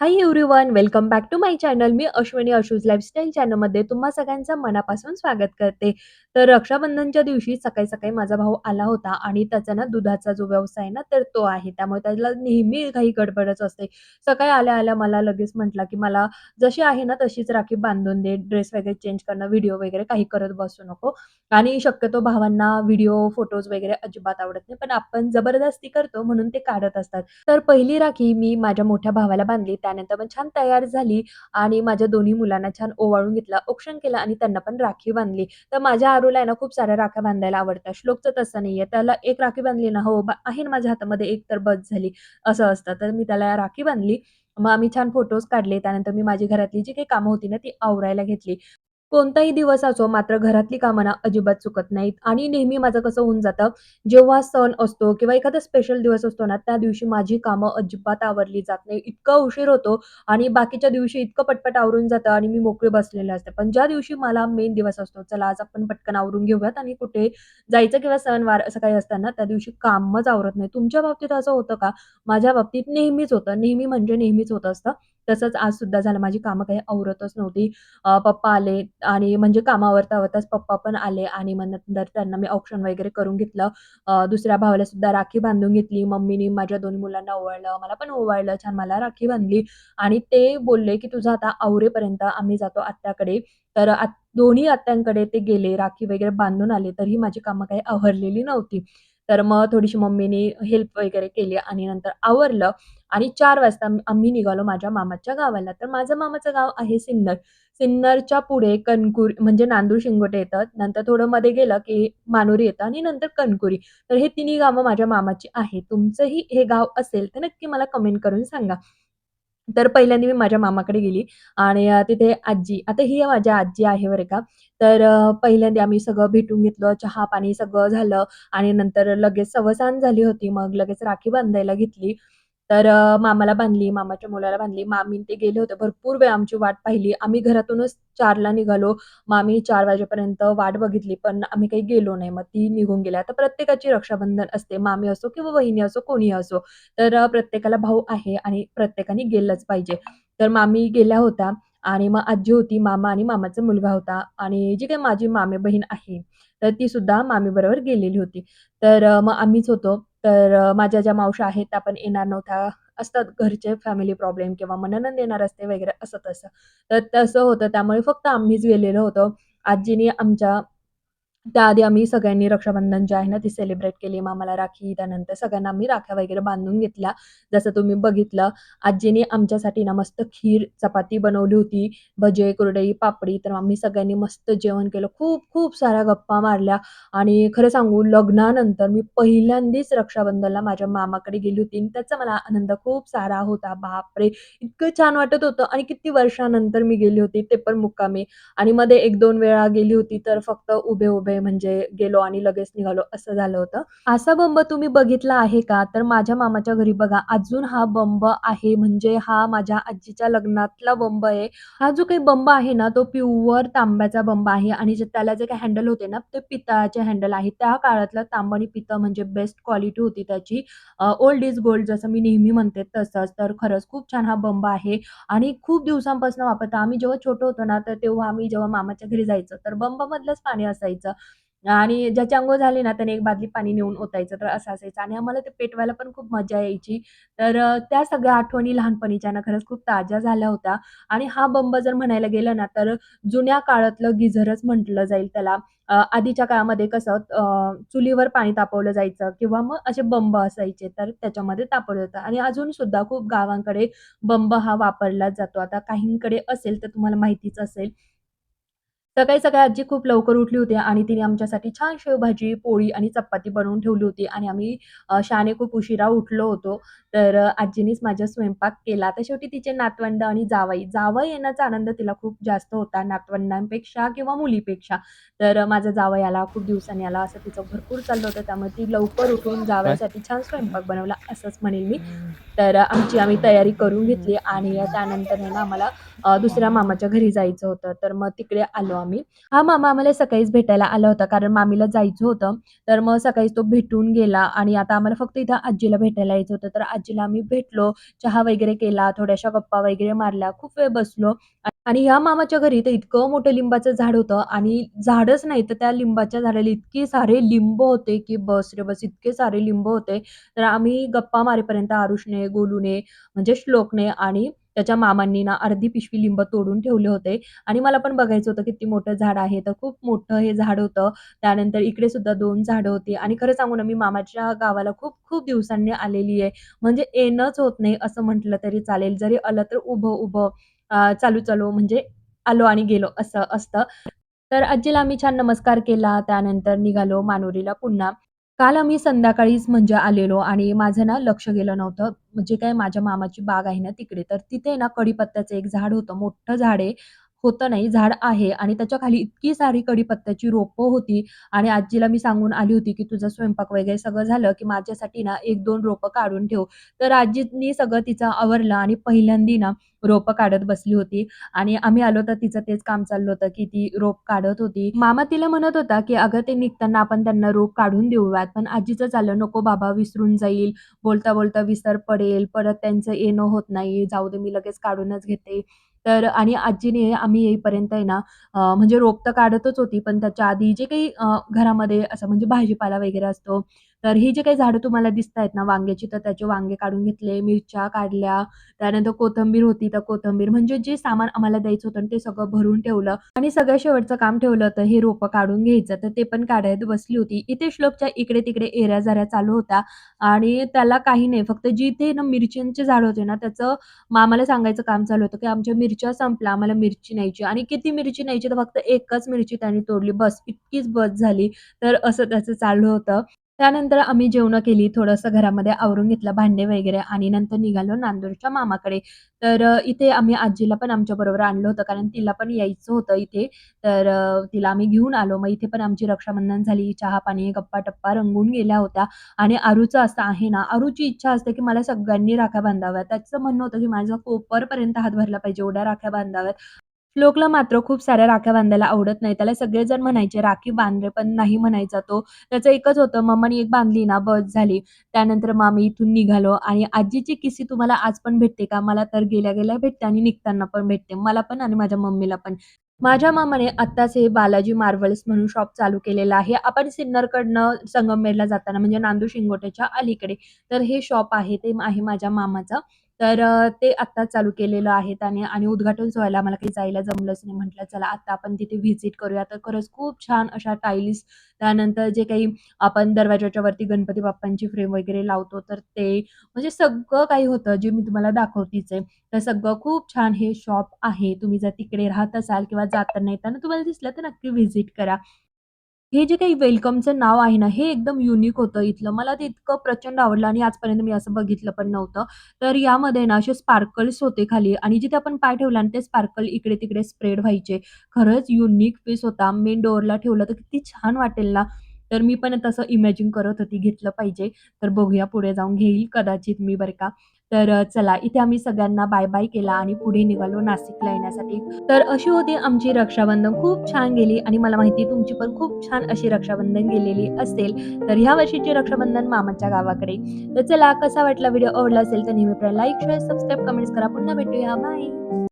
Hi everyone, welcome back to my channel. Me Ashwini Ashu's lifestyle चॅनलमध्ये तुम्हा सगळ्यांचं मनापासून स्वागत करते. तर रक्षाबंधनच्या दिवशी सकाळी-सकाळी माझा भाऊ आला होता आणि त्याचा ना दुधाचा जो व्यवसाय आहे ना, तर तो आहे. त्यामुळे त्याला नेहमी काही गडबडच असते. सकाळी आल्या-आल्या मला लगेच म्हटला, की "मला जशी आहे ना, तशीच राखी बांधून दे. ड्रेस वगैरे चेंज करणं, व्हिडिओ वगैरे काही करत बसू नको." आणि शक्यतो भावांना व्हिडिओ, फोटोज वगैरे अजिबात आवडत नाही. पण आपण जबरदस्ती करतो म्हणून ते काढत असतात. तर पहिली राखी मी माझ्या मोठ्या भावाला बांधली. त्यानंतर पण छान तयार झाली आणि माझ्या दोन्ही मुलांना छान ओवाळून घेतला औक्षण केलं आणि त्यांना पण राखी बांधली. तर माझ्या आरूला आहे ना खूप साऱ्या राख्या बांधायला आवडतात. श्लोकचं तसं नाहीये. त्याला एक राखी बांधली ना, "हो, बा आहे ना माझ्या हातामध्ये एक तर बस झाली." असं असतं. तर मी त्याला राखी बांधली. मग आम्ही छान फोटोज काढले. त्यानंतर मी माझी घरातली जी काही कामं होती ना, ती आवरायला घेतली. कोणताही दिवस असो, मात्र घरातली कामंना अजिबात चुकत नाहीत आणि नेहमी माझं कसं होऊन जातं, जेव्हा सण असतो किंवा एखादा स्पेशल दिवस असतो ना, त्या दिवशी माझी कामं अजिबात आवरली जात नाही. इतका उशीर होतो आणि बाकीच्या दिवशी इतकं पटपट आवरून जातं आणि मी मोकळी बसलेले असते. पण ज्या दिवशी मला मेन दिवस असतो, चला आज आपण पटकन आवरून घेऊयात आणि कुठे जायचं किंवा सणवार असं काही असतं ना, त्या दिवशी कामच आवरत नाही. तुमच्या बाबतीत असं होतं का? माझ्या बाबतीत नेहमीच होतं. नेहमी म्हणजे नेहमीच होत असतं. तसंच आज सुद्धा झालं. माझी कामं काही आवरतच नव्हती. पप्पा आले आणि म्हणजे कामं आवरताच पप्पा पण आले आणि मग नंतर त्यांना मी औक्षण वगैरे करून घेतलं. दुसऱ्या भावाला सुद्धा राखी बांधून घेतली. मम्मीनी माझ्या दोन्ही मुलांना ओवाळलं, मला पण ओवाळलं, छान मला राखी बांधली आणि ते बोलले, की "तुझं आता आवरेपर्यंत आम्ही जातो आत्याकडे." तर आत दोन्ही आत्यांकडे ते गेले, राखी वगैरे बांधून आले, तरीही माझी कामं काही आवरलेली नव्हती. तर मग थोडीशी मम्मीनी हेल्प वगैरे केली आणि नंतर आवरलं आणि चार वाजता आम्ही आम्ही निघालो माझ्या मामाच्या गावाला. तर माझं मामाचं गाव आहे सिन्नर. सिन्नरच्या पुढे कणकूर म्हणजे नांदूर शिंगोटे येतात. नंतर थोडं मध्ये गेलं, की मानुरी येतं आणि नंतर कणकुरी. तर हे तिन्ही गावं माझ्या मामाची आहेत. तुमचंही हे गाव असेल तर नक्की मला कमेंट करून सांगा. तर पहिल्यांदा मी माझ्या मामाकडे गेली आणि तिथे आजी आता ही माझी आजी आहे बरं का. तर पहिल्यांदा आम्ही सगळं भेटून घेतलं, चहा-पाणी सगळं झालं आणि नंतर लगेच सवसान झाली होती. मग लगेच राखी बांधायला घेतली. तर मामाला बांधली, मामाच्या मुलाला बांधली. मामी ते गेले होते. भरपूर वेळ आमची वाट पाहिली. आम्ही घरातूनच चारला निघालो. मामी चार वाजेपर्यंत वाट बघितली, पण आम्ही काही गेलो नाही. मग ती निघून गेल्या. तर प्रत्येकाची रक्षाबंधन असते. मामी असो किंवा वहिनी असो, कोणी असो. तर प्रत्येकाला भाऊ आहे आणि प्रत्येकाने गेलंच पाहिजे. तर मामी गेल्या होत्या आणि मग आजी होती, मामा आणि मामाचा मुलगा होता आणि जी काही माझी मामेबहीण आहे, तर ती सुद्धा मामीबरोबर गेलेली होती. तर मग आम्हीच होतो. तर माझ्या ज्या मावश्या आहेत त्या पण येणार नव्हत्या. असतात घरचे फॅमिली प्रॉब्लेम किंवा मग येणार असते वगैरे असं तसं. तर तसं होतं त्यामुळे फक्त आम्हीच गेलेलो होतो. आजीनी आमच्या त्याआधी आम्ही सगळ्यांनी रक्षाबंधन जे आहे ना, ती सेलिब्रेट केली. मामाला राखी, त्यानंतर सगळ्यांना आम्ही राख्या वगैरे बांधून घेतल्या. जसं तुम्ही बघितलं, आजीने आमच्यासाठी ना मस्त खीर, चपाती बनवली होती, भजे, कुरडई, पापडी. तर आम्ही सगळ्यांनी मस्त जेवण केलं. खूप खूप साऱ्या गप्पा मारल्या आणि खरं सांगू लग्नानंतर मी पहिल्यांदाच रक्षाबंधनला माझ्या मामाकडे गेली होती आणि त्याचा मला आनंद खूप सारा होता. बापरे! इतकं छान वाटत होतं आणि किती वर्षानंतर मी गेली होती, ते पण मुक्कामी. आणि मध्ये 1-2 वेळा गेली होती, तर फक्त उभे उभे उभे-उभे म्हणजे गेलो आणि लगेच निघालो असं झालं होतं. असा बंब तुम्ही बघितला आहे का? तर माझ्या मामाच्या घरी बघा अजून हा बंब आहे. म्हणजे हा माझ्या आजीच्या लग्नातला बंब आहे. हा जो काही बंब आहे ना, तो प्युअर तांब्याचा बंब आहे आणि जे त्याला जे काही हँडल होते ना, ते पितळाचे हँडल आहे. त्या काळातलं तांब आणि पितळ म्हणजे बेस्ट क्वालिटी होती त्याची. ओल्ड इज गोल्ड जसं मी नेहमी म्हणते तसंच. तर खरंच खूप छान हा बंब आहे आणि खूप दिवसांपासून वापरतो. आम्ही जेव्हा छोटो होतो ना, तर तेव्हा आम्ही जेव्हा मामाच्या घरी जायचो, तर बंबामधलंच पाणी असायचं आणि ज्याची आंघोळ झाली ना, त्याने एक बादली पाणी नेऊन ओतायचं. तर असं असायचं आणि आम्हाला ते पेटवायला पण खूप मजा यायची. तर त्या सगळ्या आठवणी लहानपणीच्या ना खरंच खूप ताज्या झाल्या होत्या आणि हा बंब जर म्हणायला गेलं ना, तर जुन्या काळातलं गिझरच म्हटलं जाईल त्याला. आधीच्या काळामध्ये कसं चुलीवर पाणी तापवलं जायचं किंवा मग असे बंब असायचे, तर त्याच्यामध्ये तापवलं जातं आणि अजून सुद्धा खूप गावांकडे बंब हा वापरला जातो. आता काहींकडे असेल तर तुम्हाला माहितीच असेल. सकाळी-सकाळी आजी खूप लवकर उठली होती आणि तिने आमच्यासाठी छान शेवभाजी, पोळी आणि चपाती बनवून ठेवली होती आणि आम्ही शाने खूप उशिरा उठलो होतो. तर आजीनेच माझा स्वयंपाक केला. तर शेवटी तिचे नातवंड आणि जावई, जावाई येण्याचा आनंद तिला खूप जास्त होता नातवंडांपेक्षा किंवा मुलीपेक्षा. तर माझा जावई आला, खूप दिवसांनी आला, असं तिचं भरपूर चाललं होतं. त्यामुळे ती लवकर उठून जावयासाठी छान स्वयंपाक बनवला असंच म्हणेल मी. तर आमची आम्ही तयारी करून घेतली आणि त्यानंतर ना आम्हाला दुसऱ्या मामाच्या घरी जायचं होतं. तर मग तिकडे आलो आम्ही. हा मामा आम्हाला सकाळीच भेटायला आला होता कारण मामीला जायचं होतं. तर मग सकाळीच तो भेटून गेला आणि आता आम्हाला फक्त इथं आजीला भेटायला यायचं होतं. तर आजीला आम्ही भेटलो, चहा वगैरे केला, थोड्याशा गप्पा वगैरे मारल्या, खूप वेळ बसलो आणि ह्या मामाच्या घरी तर इतकं मोठं लिंबाचं झाड होतं आणि झाडच नाही तर त्या लिंबाच्या झाडाला इतके सारे लिंब होते, की बस रे बस इतके सारे लिंब होते. तर आम्ही गप्पा मारेपर्यंत आरुषने, गोलूने म्हणजे श्लोकने आणि त्याच्या मामांनी ना अर्धी पिशवी लिंब तोडून ठेवले होते आणि मला पण बघायचं होतं किती मोठं झाड आहे. तर खूप मोठं हे झाड होतं. त्यानंतर इकडे सुद्धा दोन झाडं होती आणि खरं सांगू ना मी मामाच्या गावाला खूप-खूप दिवसांनी आलेली आहे. म्हणजे येणंच होत नाही असं म्हटलं तरी चालेल. जरी आलं तर उभं-उभं चालू-चालू म्हणजे आलो आणि गेलो असं असतं. तर आजीला आम्ही छान नमस्कार केला. त्यानंतर निघालो मानुरीला पुन्हा. काल आम्ही संध्याकाळीच म्हणजे आलेलो आणि माझं ना लक्ष गेलं नव्हतं. म्हणजे काय माझ्या मामाची बाग आहे ना तिकडे, तर तिथे ना कडीपत्त्याचं एक झाड होतं. मोठं झाड आहे. होतं नाही, झाड आहे आणि त्याच्याखाली इतकी सारी कडीपत्त्याची रोपं होती आणि आजीला मी सांगून आली होती, की "तुझा स्वयंपाक वगैरे सगळं झालं, की माझ्यासाठी ना 1-2 रोपं काढून ठेव." तर आजीनी सगळं तिचं आवरलं आणि पहिल्यांदी ना रोपं काढत बसली होती आणि आम्ही आलो तर तिचं तेच काम चाललं होतं, की ती रोप काढत होती. मामा तिला म्हणत होता, की "अगं ते निघताना आपण त्यांना रोप काढून देऊयात." पण आजीचं चाललं, "नको बाबा विसरून जाईल, बोलता-बोलता विसर पडेल, परत त्यांचं येणं होत नाही, जाऊ दे मी लगेच काढूनच घेते." तर आणि आजीने आम्ही येईपर्यंत आहे ना म्हणजे रोप तर काढतच होती, पण त्याच्या आधी जे काही घरामध्ये असं म्हणजे भाजीपाला वगैरे असतो, तर ही जे काही झाडं तुम्हाला दिसतायत ना वांग्याची, तर त्याचे वांगे काढून घेतले, मिरच्या काढल्या, त्यानंतर कोथंबीर होती तर कोथंबीर म्हणजे जे सामान आम्हाला द्यायचं होतं ते सगळं भरून ठेवलं आणि सगळ्या शेवटचं काम ठेवलं होतं हे रोपं काढून घ्यायचं, तर ते पण काढायत बसली होती. इथे श्लोकच्या इकडे-तिकडे एऱ्या-झऱ्या चालू होत्या आणि त्याला काही नाही, फक्त जिथे ना मिरच्यांचे झाड होते ना, त्याचं मामाला सांगायचं काम चालू होतं, की आमच्या मिरच्या संपल्या, आम्हाला मिरची न्यायची आणि किती मिरची न्यायची, तर फक्त एकच मिरची त्याने तोडली, बस इतकीच बस झाली. तर असं त्याचं चालू होतं. त्यानंतर आम्ही जेवणं केली, थोडंसं घरामध्ये आवरून घेतलं भांडे वगैरे आणि नंतर निघालो नांदूरच्या मामाकडे. तर इथे आम्ही आजीला पण आमच्याबरोबर आणलं होतं, कारण तिला पण यायचं होतं इथे. तर तिला आम्ही घेऊन आलो. मग इथे पण आमची रक्षाबंधन झाली, चहा-पाणी, गप्पा-टप्पा रंगून गेल्या होत्या आणि आरूचं असं आहे ना, आरूची इच्छा असते, की मला सगळ्यांनी राख्या बांधाव्यात. त्याचं म्हणणं होतं, की माझा कोपरपर्यंत हात भरला पाहिजे, एवढ्या राख्या बांधाव्यात. श्लोकला मात्र खूप साऱ्या राख्या बांधायला आवडत नाही. त्याला सगळेजण म्हणायचे, "राखी बांधले पण नाही म्हणायचा तो. त्याचं एकच होतं, मम्मानी एक बांधली ना बस झाली. त्यानंतर मग आम्ही इथून निघालो आणि आजीची किस्सी तुम्हाला आज पण भेटते का? मला तर गेल्या-गेल्या भेटते आणि निघताना पण भेटते. मला पण आणि माझ्या मम्मीला पण. माझ्या मामाने आत्ताच हे बालाजी मार्वल्स म्हणून शॉप चालू केलेलं आहे. आपण सिन्नरकडनं संगमनेरला जाताना म्हणजे नांदू शिंगोट्याच्या अलीकडे. तर हे शॉप आहे, ते आहे माझ्या मामाचं. तर ते आत्ता चालू केलेलं आहे त्याने आणि उद्घाटन सोहळ्याला मला काही जायला जमलंच नाही. म्हटलं चला आता आपण तिथे व्हिजिट करूया. तर खरंच खूप छान अशा टाईल्स, त्यानंतर जे काही आपण दरवाजाच्या वरती गणपती बाप्पांची फ्रेम वगैरे लावतो, तर ते म्हणजे सगळं काही होतं, जे मी तुम्हाला दाखवतीच आहे. तर सगळं खूप छान हे शॉप आहे. तुम्ही जर तिकडे राहत असाल किंवा जाताना येताना तुम्हाला दिसलं, तर नक्की व्हिजिट करा. हे जे काही वेलकमचं नाव आहे ना, हे एकदम युनिक होतं इथलं. मला ते इतकं प्रचंड आवडलं आणि आजपर्यंत मी असं बघितलं पण नव्हतं. तर यामध्ये ना असे स्पार्कल्स होते खाली आणि जिथे आपण पाय ठेवला आणि ते स्पार्कल इकडे-तिकडे स्प्रेड व्हायचे. खरंच युनिक पीस होता. मेन डोअरला ठेवलं तर किती छान वाटेल ना. तर मी पण तसं इमॅजिन करत होती घेतलं पाहिजे. तर बघूया पुढे जाऊन घेईल कदाचित मी बरं का. तर चला इथे आम्ही सगळ्यांना बाय-बाय केला आणि पुढे निघालो नाशिकला येण्यासाठी. तर अशी होती आमची रक्षाबंधन. खूप छान गेली आणि मला माहिती तुमची पण खूप छान अशी रक्षाबंधन गेलेली असेल. तर ह्या वर्षीची रक्षाबंधन मामाच्या गावाकडे. तर चला कसा वाटला व्हिडिओ आवडला असेल तर नेहमीप्रमाणे लाईक, शेअर, सबस्क्राईब, कमेंट्स करा. पुन्हा भेटूया. बाय.